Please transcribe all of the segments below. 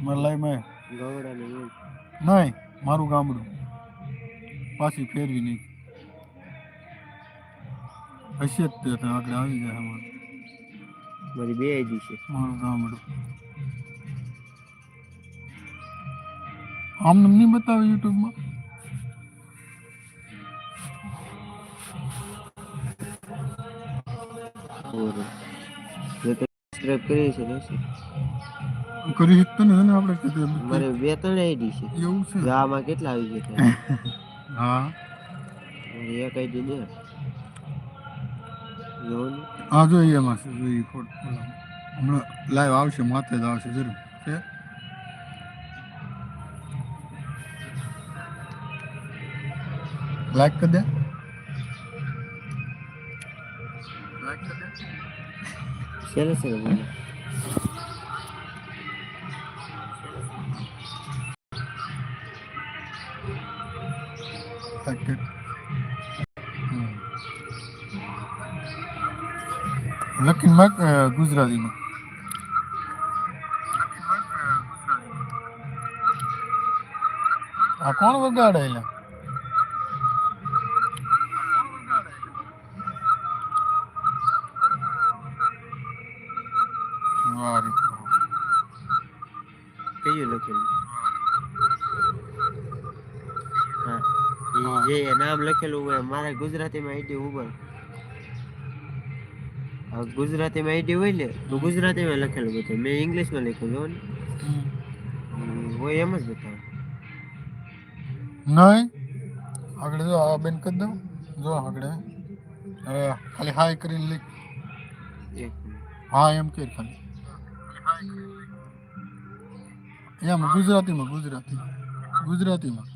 ગવડાને ગવડા નહીં મારું ગામડું. પાછી ફેરવી નહીં હશે જ તે આગળ આવી જાય અમારું. મારી બે જ છે. મારું ગામડું. આમને નહીં બતાવે યુટ્યુબમાં? સબસ્ક્રાઇબ કરીએ છે ને કરી શકતો ને આપણે એમ. મારે બે ત્રણ આઈડી છે. એવું છે? ગામાં કેટલા આવી ગયા હા. એક આઈડી ને? હા જો એમાં છે જો એ ફોટો હમણાં લાઈવ આવશે માથે જ આવશે જરૂર છે? લાઈક કરી દે. લાઈક કરી દે માગ અ, ગુજરાતીમાં આ કોણ વગાડે એલા વારી કયું લખેલું હા ઈ જે નામ લખેલું હોય મારે ગુજરાતીમાં આઈડી ઉબર ગુજરાતીમાં આઈડી હોય ને તો ગુજરાતીમાં લખેલું બધું મેં ઇંગ્લિશમાં લખ્યું જો ને. હોય એમ જ બતાવે. નહીં? આગળ જો આ બેન કરી દઉં. જો આગળ. હવે ખાલી હાય કરીને લીક હા એમ કે ખાલી. એમ ગુજરાતીમાં ગુજરાતીમાં. ગુજરાતીમાં.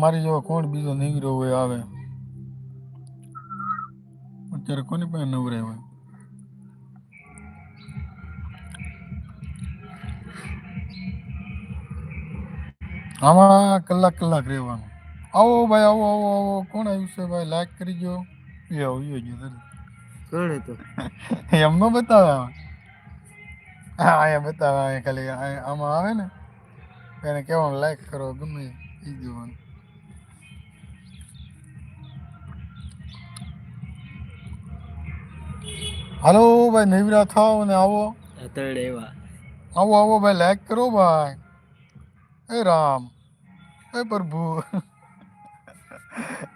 મારી જેવો કોણ બીજો નીકળ્યો હોય આવે? અત્યારે કોની પાસે નવરાય હોય? આમાં કલાક કલાક રહેવાનું. આવો ભાઈ આવો આવો આવો. કોણ આવ્યું છે ભાઈ? લાઈક કરી ગયો એ આવી ગયો કોણ હતો એમ ન બતાવે હા અહીંયા બતાવે અહીંયા ખાલી આમાં આવે ને. એને કહેવાનું લાઈક કરો ગમે એ. જોવાનું. હાલો ભાઈ નવરા થાવ ને આવો ત્રણ એવા આવો આવો ભાઈ લાઈક કરો ભાઈ એ રામ એ પ્રભુ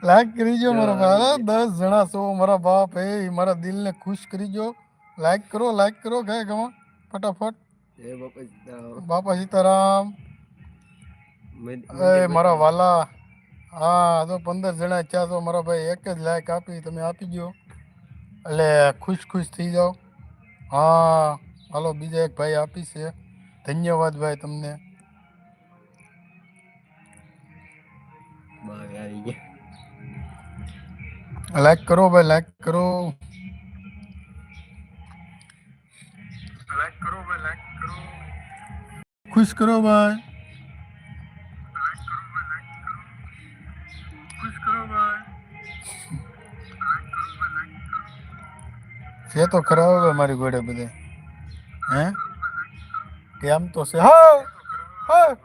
લાઈક કરી જો મારા ભાઈ અરે દસ જણા છો મારા બાપ એ મારા દિલને ખુશ કરી જો લાઈક કરો લાઈક કરો ગયા ગમા ફટાફટ એ બાપા સીતારામ. બાપા સીતારામ મંદ- એ મંદિર મારા વાલા હા તો પંદર જણા ચા તો મારા ભાઈ એક જ લાઈક આપી તમે આપી દો એટલે ખુશ ખુશ થઈ જાઓ. હા હાલો બીજા એક ભાઈ આપી છે. ધન્યવાદ ભાઈ તમને. આવી ગયા. લાઈક કરો ભાઈ લાઈક કરો. લાઈક કરો ભાઈ લાઈક કરો. ખુશ કરો ભાઈ. છે તો ખરા હવે મારી ઘોડે બધે. હે? કેમ તો છે. હા હા.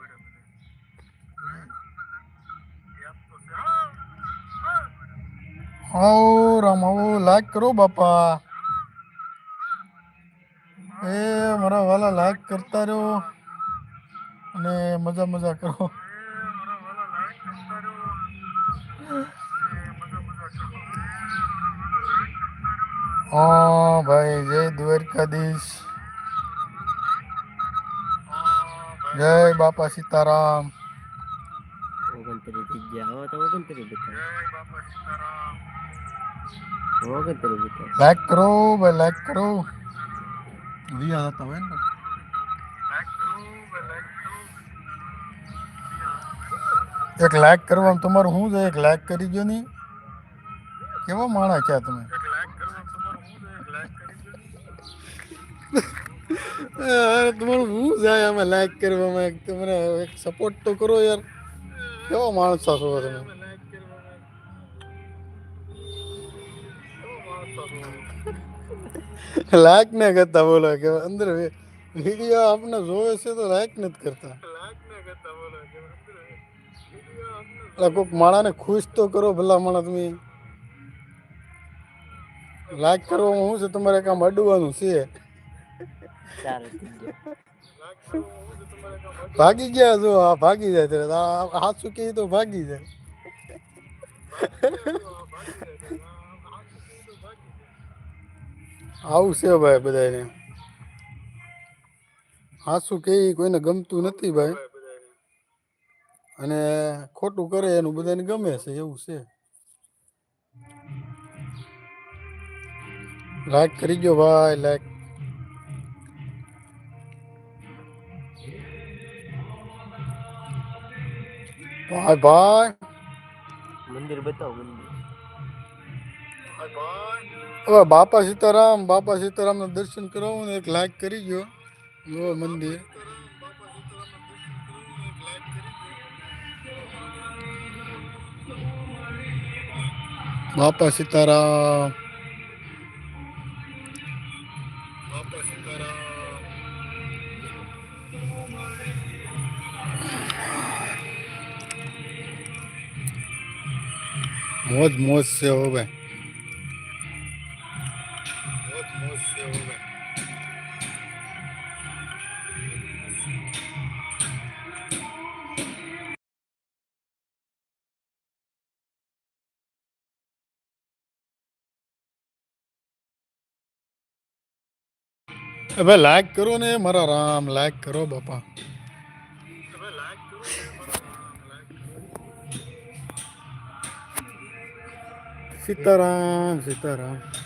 આવો રામ આવો લાઈક કરો બાપા. એ મારા વાલા લાઈક કરતા રહો અને મજા મજા કરો. હા ભાઈ જય દ્વારકાધીશ. જય બાપા સીતારામ. ઓગણત્રીસ ગયા હવે તો ઓગણત્રીસ ઓગણત્રીસ લાઈક કરો ભાઈ લાઈક કરો. વિયા હતા હોય ને એક લાઈક કરવાનું તમારું શું છે? એક લાઈક કરી દો ની. કેવા માણસ છે તમે? તમારું શું જાય અમે લાઈક કરવામાં એક તમને એક સપોર્ટ તો કરો યાર. કેવા માણસ છો તમે? લાઈક ને કરતા બોલો કે અંદર વીડિયો આપણે જોવે છે તો લાઈક નથી કરતા. કોઈક માણાને ખુશ તો કરો ભલા માણા તમે. લાઈક કરવામાં શું છે? તમારે કામ અડવાનું છે. ભાગી ગયા જો આ ભાગી જાય ત્યારે. હાથું કહે તો ભાગી જાય. આવું છે ભાઈ બધાને હાસું કે કોઈને ગમતું નથી ભાઈ. અને ખોટું કરે એનું બધાને ગમે છે, એવું છે. લાઈક કરી ગયો ભાઈ લાઈક ભાઈ ભાઈ મંદિર બતાવો મંદિર હવે બાપા સીતારામ બાપા સીતારામના દર્શન કરાવું ને એક લાઈક કરી ગયો જો મંદિર બાપા સીતારામ મોજ મોજ છે હો ભાઈ મોજ મોજ છે હો ભાઈ હવે લાઈક કરો ને મારા રામ લાઈક કરો બાપા Sitaram, Sitaram.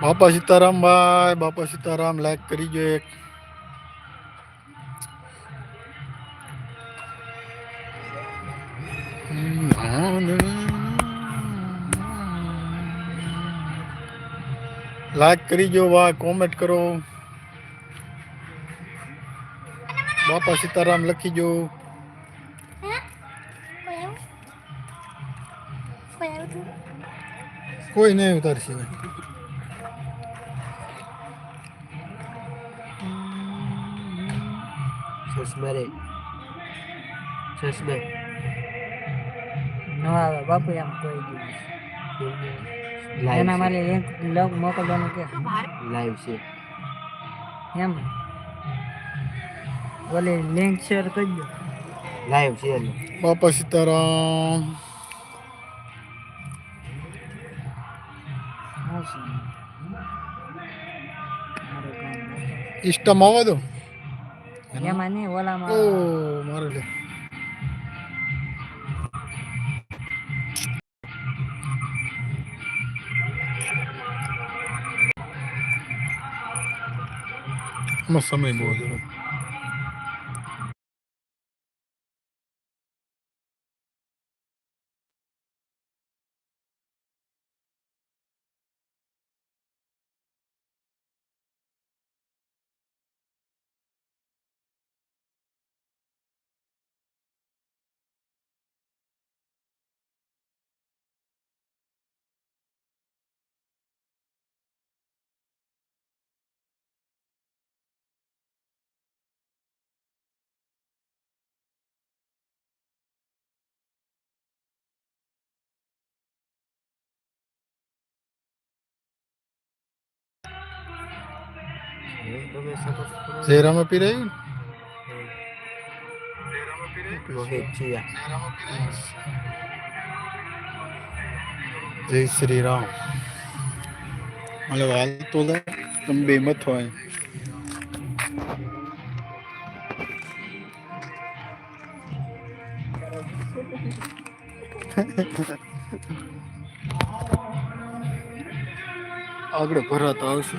બાપા સીતારામ ભાઈ બાપા સીતારામ લાઈક કરી જો એક લાઈક કરી જો ભાઈ કોમેન્ટ કરો બાપા સીતારામ લખી જો કોઈ નહીં ઉતારશે ભાઈ ચશ્મા રે ચશ્મા ન આવે બાપુ એમ કોઈ દિવસ એના લાઈવ માટે લિંક લોક મોકલવાનું કે? લાઈવ છે. એમ. ઓલી લિંક શેર કરજો લાઈવ છે બાપા સીતારામ. મારું ઇન્સ્ટામાં આવવા દો એમાં નહીં ઓ ઓલામાં મારે લે સમય બહુ છે તમે સપોર્ટ કરો શેરામાં પીરાયું રોહિત ચિયા જય શ્રી રામ એટલે હાલ તો લે તમે બે મત હોય આગળ ભરાત આવશે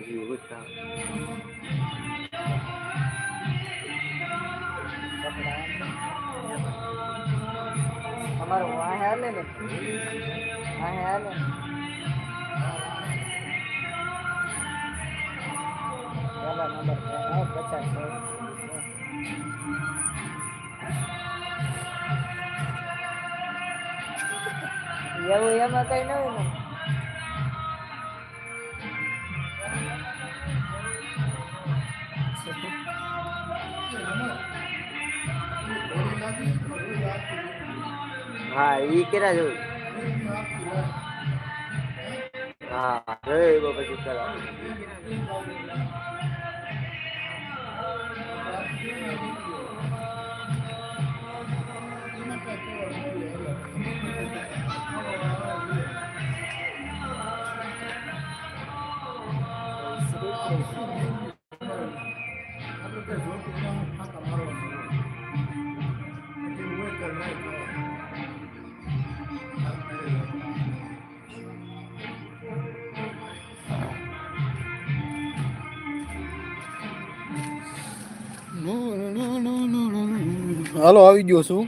like you look down. हमारे वहाँ है ले ले वहाँ है ले पहला नंबर है पचास ये वो ये मत ही ना હા ઈ કેરા જોયું હા જોયું પછી કરા હાલો, આવી ગયો છું.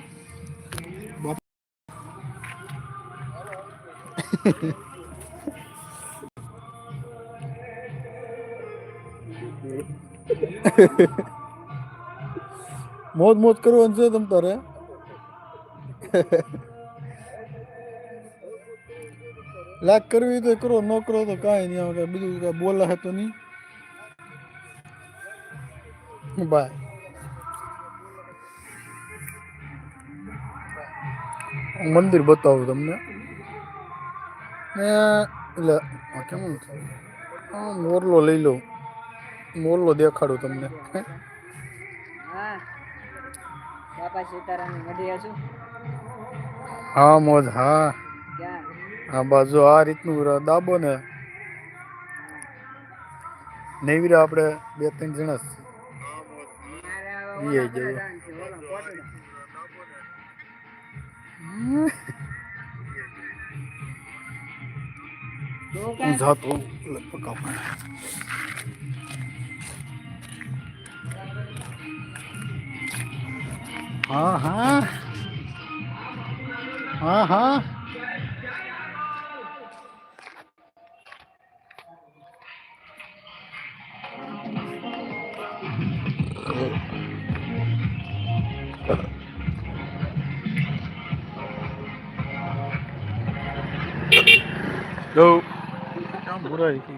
મોજ મોજ કરવાનું છે તમ તારે. લાગ કરવી તો કરો, ન કરો તો કાંઈ નહીં આવે બીજું કાંઈ બોલા તો નહીં. બાય. મંદિર બતાવું તમને. ને એટલે આ કેમ છે? મોરલો લઈ લઉં. મોરલો દેખાડું તમને. હા. બાપા સીતારામ હા મોજ હા. આ બાજુ આ રીતનું દાબો ને. નેવીરા આપણે બે ત્રણ જણા એ છીએ. હું જાતો લગભગ આપણે હા હા હા હા काम हो रहा है कि?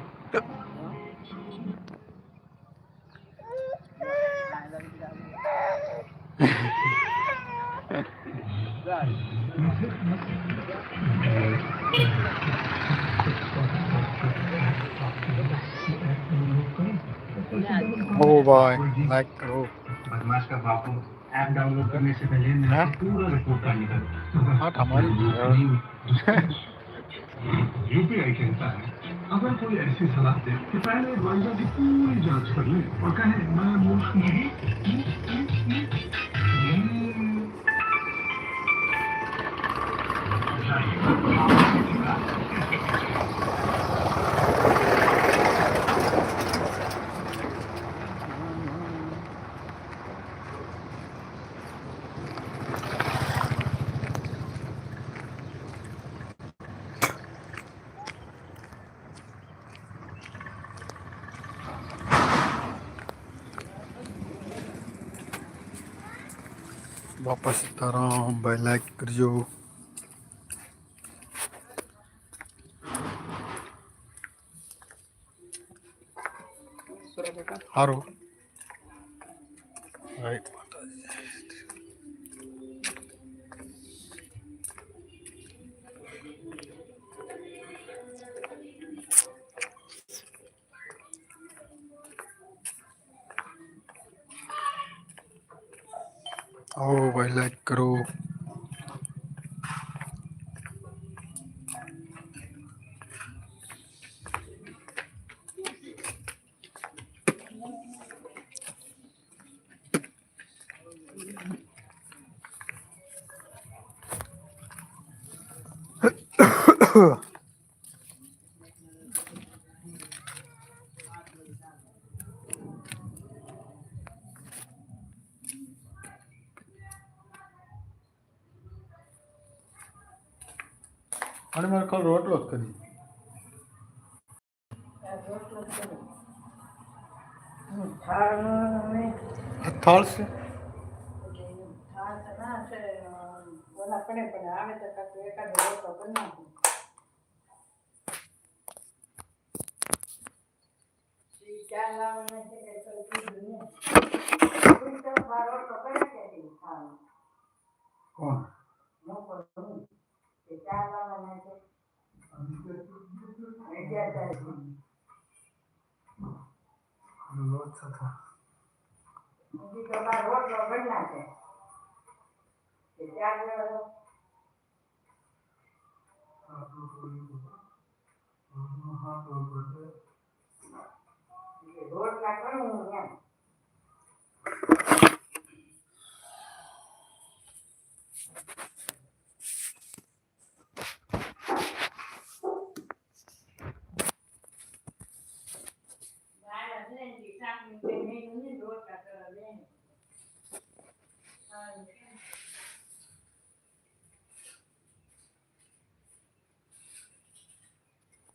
ओ भाई लाइक करो। बदमाश का बापू ऐप डाउनलोड करने से पहले मेरा हाँ? पूरा रिपोर्ट करने का हमारी यूपीआई खेलता है। अगर कोई ऐसी सलाह दे कि पहले एडवाइजर की पूरी जाँच कर ले और कहे, मैं मूर्ख नहीं બાપા સીતારામ ભાઈ લાઈક કરજો સારું right Oh, I like grow. Huh. થાળ છે કોણ લોટ થતો બીજી તમારો રોટલો બન્યા છે કે ત્યાં હા તો હા તો